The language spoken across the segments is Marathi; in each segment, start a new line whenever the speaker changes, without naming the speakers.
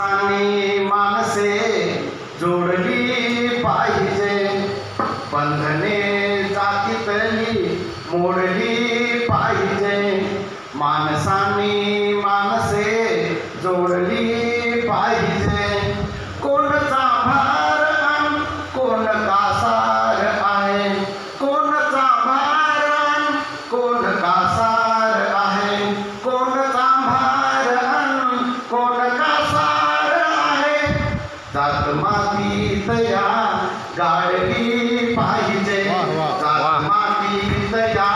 आणि माणसे जोडली पाहिजे. बंधने जातीतली मोडली गाडी पाहिजे. माती तया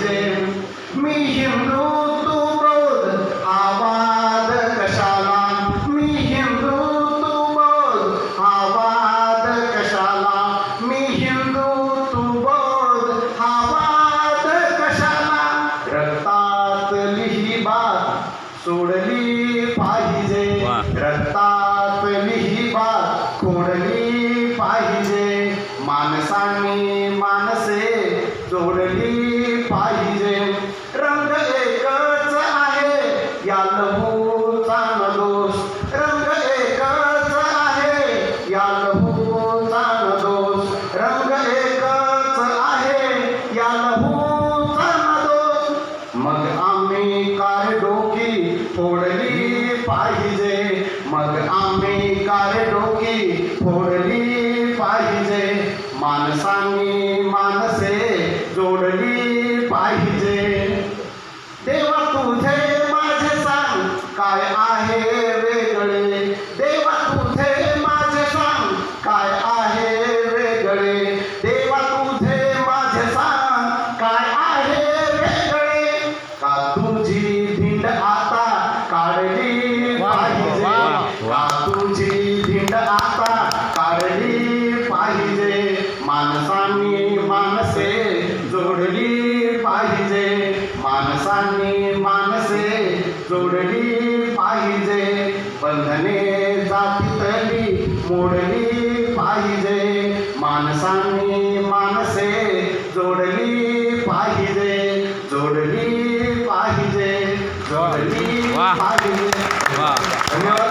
सोडली पाहिजे.
रक्तात लिही बात
कोडली पाहिजे. माणसाने माणसे जोडली पाहिजे. रंग एकच आहे या लहूचा न दोष रंग एकच आहे या लहूचा न दोष रंग एकच आहे या लहूचा न दोष मग गार डोकी फोडली पाहिजे माणसांनी. जोडली पाहिजे. बंधने जातीतली मोडली पाहिजे. माणसांनी माणसे जोडली पाहिजे. जोडली पाहिजे. जोडली पाहिजे. धन्यवाद.